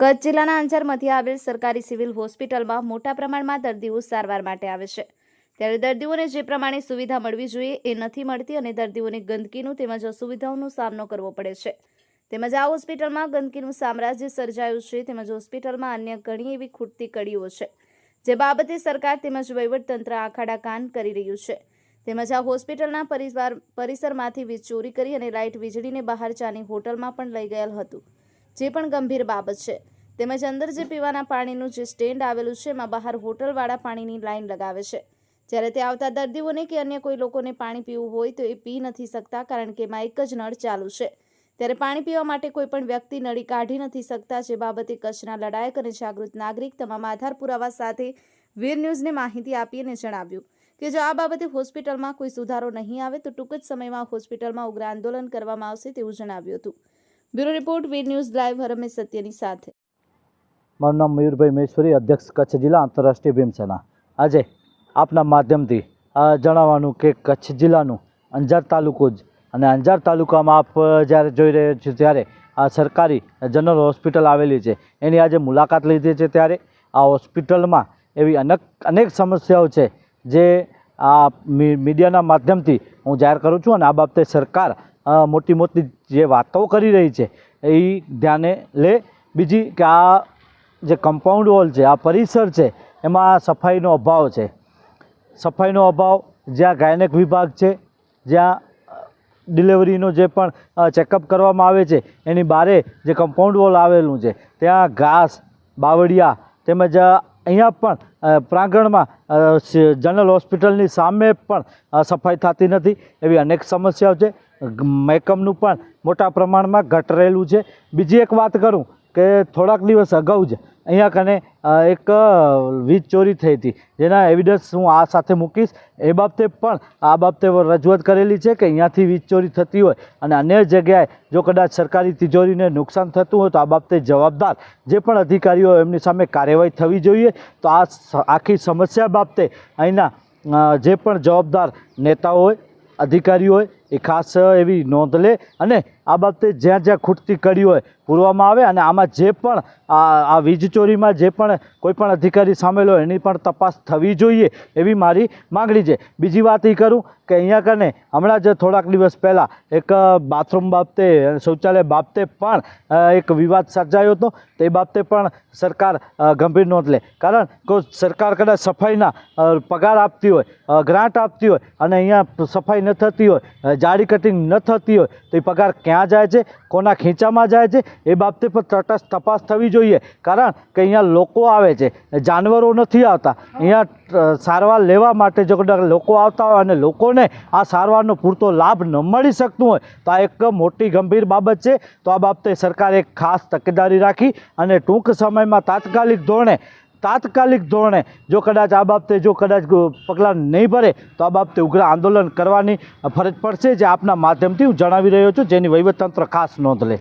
કચ્છ જિલ્લાના અંજારમાંથી આવેલ સરકારી સિવિલ હોસ્પિટલમાં મોટા પ્રમાણમાં દર્દીઓ સારવાર માટે આવે છે. ત્યારે દર્દીઓને જે પ્રમાણે સુવિધા મળવી જોઈએ એ નથી મળતી અને દર્દીઓને ગંદકીનું તેમજ અસુવિધાઓનો સામનો કરવો પડે છે. તેમજ આ હોસ્પિટલમાં ગંદકીનું સામ્રાજ્ય સર્જાયું છે તેમજ હોસ્પિટલમાં અન્ય ઘણી એવી ખૂટતી કડીઓ છે. જે બાબતે સરકાર તેમજ વહીવટતંત્ર આખાડા કાન કરી રહ્યું છે. તેમજ આ હોસ્પિટલના પરિવાર પરિસરમાંથી વીજ ચોરી કરી અને લાઇટ વીજળીને બહાર ચાની હોટલમાં પણ લઈ ગયેલ હતું. જે પણ ગંભીર બાબત છે. તેમજ અંદર જે પીવાના પાણીનું જે સ્ટેન્ડ આવેલું છે, એમાં બહાર હોટલવાળા પાણીની લાઇન લગાવે છે. જ્યારે તે આવતા દર્દીઓને કે અન્ય કોઈ લોકોને પાણી પીવું હોય તો એ પી નથી શકતા, કારણ કે એમાં એક જ નળ ચાલુ છે. ત્યારે પાણી પીવા માટે કોઈ પણ વ્યક્તિ નળી કાઢી નથી શકતા, જે બાબતે કચ્છના લડાયક અને જાગૃત નાગરિક તમામ આધાર પુરાવા સાથે વીર ન્યૂઝને માહિતી આપી અને જણાવ્યું કે જો આ બાબતે હોસ્પિટલમાં કોઈ સુધારો નહીં આવે, તો ટૂંક જ સમયમાં હોસ્પિટલમાં ઉગ્ર આંદોલન કરવામાં આવશે તેવું જણાવ્યું હતું. Bureau report Veer news live હરમે સત્યની સાથે. મારું નામ મયુરભાઈ મહેશ્વરી, અધ્યક્ષ કચ્છ જિલ્લા આંતરરાષ્ટ્રીય ભીમસેના આજે આપના માધ્યમથી જણાવવાનું કે કચ્છ જિલ્લાનું અંજાર તાલુકો જ. અને અંજાર તાલુકામાં આપ જ્યારે જોઈ રહ્યા છો ત્યારે આ સરકારી જનરલ હોસ્પિટલ આવેલી છે. એની આજે મુલાકાત લીધી છે ત્યારે, આ હોસ્પિટલમાં એવી અનેક અનેક સમસ્યાઓ છે જે આ મીડિયાના માધ્યમથી હું જાહેર કરું છું. અને આ બાબતે સરકાર મોટી મોટી જે વાતો કરી રહી છે, એ ધ્યાને લે. બીજી કે આ જે કમ્પાઉન્ડ વોલ છે, આ પરિસર છે, એમાં સફાઈનો અભાવ છે. સફાઈનો અભાવ જ્યાં ગાયનેક વિભાગ છે, જ્યાં ડિલિવરીનો જે પણ ચેકઅપ કરવામાં આવે છે, એની બારે જે કમ્પાઉન્ડ વોલ આવેલું છે, ત્યાં ઘાસ, બાવળિયા તેમજ અહીંયા પણ પ્રાંગણમાં જનરલ હોસ્પિટલની સામે પણ સફાઈ થતી નથી. એવી અનેક સમસ્યાઓ છે. મેકમનું પણ મોટા પ્રમાણમાં ઘટ રહેલું છે. બીજી એક વાત કરું કે થોડાક દિવસ અગાઉ જ અહીંયા કને એક વીજ ચોરી થઈ હતી. જેના એવિડન્સ હું આ સાથે મૂકીશ. એ બાબતે પણ આ બાબતે રજૂઆત કરેલી છે કે અહીંયાથી વીજ ચોરી થતી હોય અને અન્ય જગ્યાએ જો કદાચ સરકારી તિજોરીને નુકસાન થતું હોય તો આ બાબતે જવાબદાર જે પણ અધિકારીઓ એમની સામે કાર્યવાહી થવી જોઈએ. તો આ આખી સમસ્યા બાબતે અહીંના જે પણ જવાબદાર નેતાઓ હોય, અધિકારીઓ હોય એ ખાસ એવી નોંધ લે અને આ બાબતે જ્યાં જ્યાં ખૂટતી કડી હોય પૂરવામાં આવે અને આમાં જે પણ આ આ વીજ ચોરીમાં જે પણ કોઈ પણ અધિકારી સામેલ હોય એની પણ તપાસ થવી જોઈએ એવી મારી માગણી છે. બીજી વાત એ કરું કે અહીંયા કને હમણાં જ થોડાક દિવસ પહેલાં એક બાથરૂમ બાબતે, શૌચાલય બાબતે પણ એક વિવાદ સર્જાયો હતો. તે બાબતે પણ સરકાર ગંભીર નોંધ લે. કારણ કે સરકાર કદાચ સફાઈના પગાર આપતી હોય ગ્રાન્ટ આપતી હોય અને અહીંયા સફાઈ ન થતી હોય જાળી કટિંગ ન થતી હોય તો એ પગાર ક્યાં જાય છે, કોના ખીચામાં જાય છે, એ બાબતે પણ તટસ્થ તપાસ થવી જોઈએ. કારણ કે અહીંયા લોકો આવે છે, જાનવરો નથી આવતા. અહીંયા સારવાર લેવા માટે જો લોકો આવતા હોય અને લોકોને આ સારવારનો પૂરતો લાભ ન મળી શકતું હોય, તો આ એક મોટી ગંભીર બાબત છે. તો આ બાબતે સરકારે ખાસ તકેદારી રાખી અને ટૂંક સમયમાં તાત્કાલિક ધોરણે તાત્કાલિક ધોરણે જો કદાચ આ બાબતે જો કદાચ પગલાં નહીં ભરે તો આ બાબતે ઉગ્ર આંદોલન કરવાની ફરજ પડશે જે આપના માધ્યમથી હું જણાવી રહ્યો છું જેની વહીવટતંત્ર ખાસ નોંધ લે.